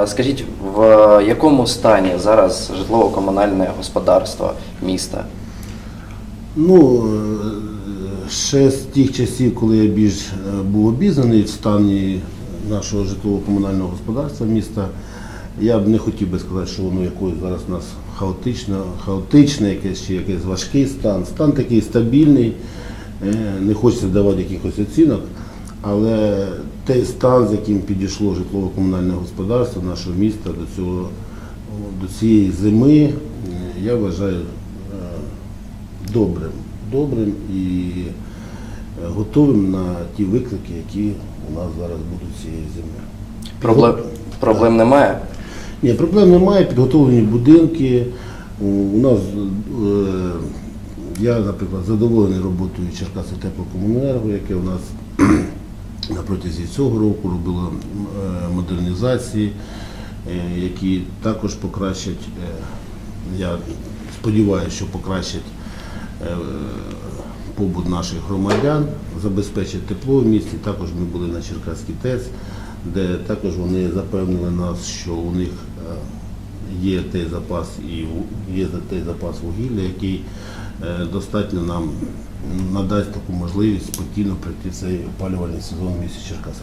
А Скажіть, в якому стані зараз житлово-комунальне господарство міста? Ну, е, ще з тих часів, коли я більш е, був обізнаний в стані нашого житлово-комунального господарства міста, я б не хотів би сказати, що воно якось зараз у нас хаотичне, хаотичне якесь чи якийсь важкий стан. Стан такий стабільний, е, не хочеться давати якихось оцінок, але той стан, з яким підійшло житлово-комунальне господарство нашого міста до цього до цієї зими, е, я вважаю е, добрим, добрим і е, готовим на ті виклики, які у нас зараз будуть цієї зими. Проблем, проблем немає? Ні, проблем немає, підготовлені будинки. У нас, я, наприклад, задоволений роботою Черкаси теплокомуненерго, яке у нас на протязі цього року робило е, модернізації, е, які також покращать, е, я сподіваюся, що покращать побут наших громадян, забезпечать тепло в місті. Також ми були на Черкаській ТЕЦ, де також вони запевнили нас, що у них є той запас і є той запас вугілля, який е, достатньо нам надасть таку можливість спокійно пройти цей опалювальний сезон в місті Черкаси.